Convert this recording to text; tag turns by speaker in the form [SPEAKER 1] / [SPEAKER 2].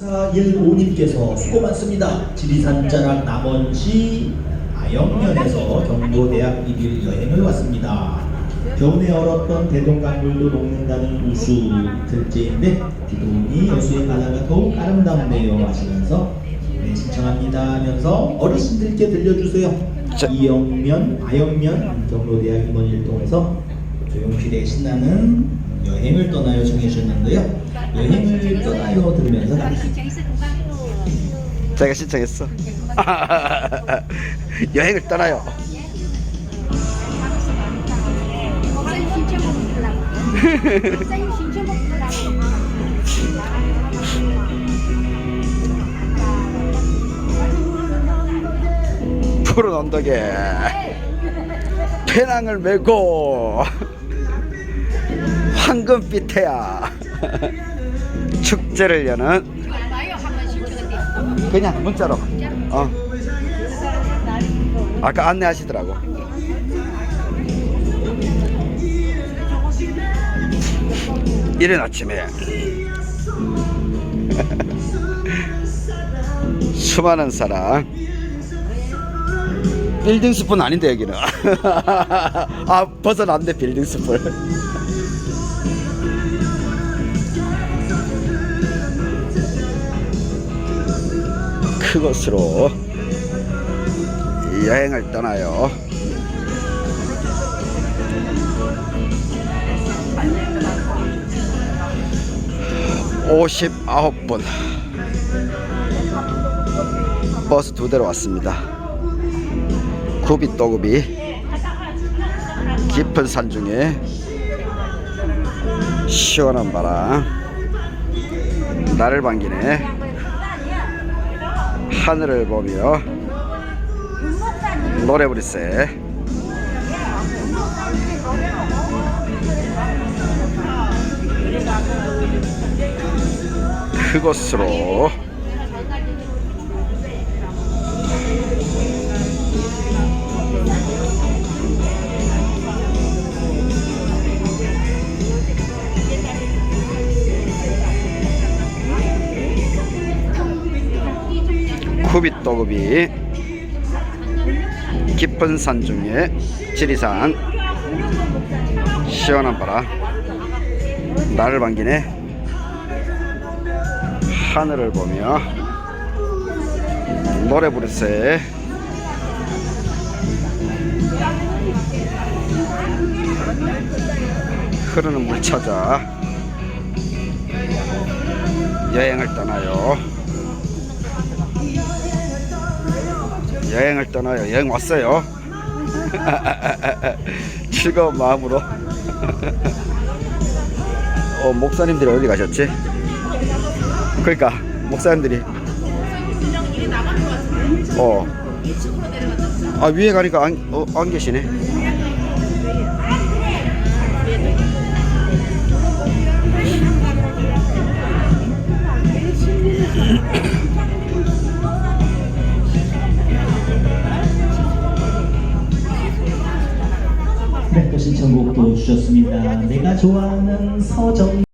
[SPEAKER 1] 415님께서 수고 많습니다. 지리산 자락 남원시 아영면에서 경도대학 1일 여행을 왔습니다. 겨우내 얼었던 대동강물도 녹는다는 우수 들째인데 오니 여수의 바다가 더욱 아름답네요 하시면서 네, 신청합니다 하면서 어르신들께 들려주세요.
[SPEAKER 2] 자.
[SPEAKER 1] 이영면, 아영면 경로대학 임원 일동에서 조용필의 신나는 여행을 떠나요 정해주셨는데요. 여행을 떠나요 들으면서.
[SPEAKER 2] 제가 신청했어. 여행을 떠나요. 푸른 언덕에 배낭을 메고 황금빛 태야 축제를 여는. 그냥 문자로. 어. 아까 안내하시더라고. 이른 아침에. 수많은 사람. 빌딩 숲은 아닌데 여기는. 아 벗어났네 빌딩 숲을 그곳으로 여행을 떠나요. 오십아홉 분 버스 두 대로 왔습니다. 굽이 또굽이 깊은 산 중에 시원한 바람 나를 반기네 하늘을 보며 노래 부르세. 그곳으로 쿠비또굽이 깊은 산 중에 지리산 시원한 바람 나를 반기네 하늘을 보며 노래 부르세 흐르는 물 찾아 여행을 떠나요 여행을 떠나요 여행 왔어요 즐거운 마음으로 어 목사님들이 어디 가셨지? 그러니까 목사님들이 어. 아 위에 가니까 안, 어, 안 계시네.
[SPEAKER 1] 신청곡도 주셨습니다. 내가 좋아하는 서정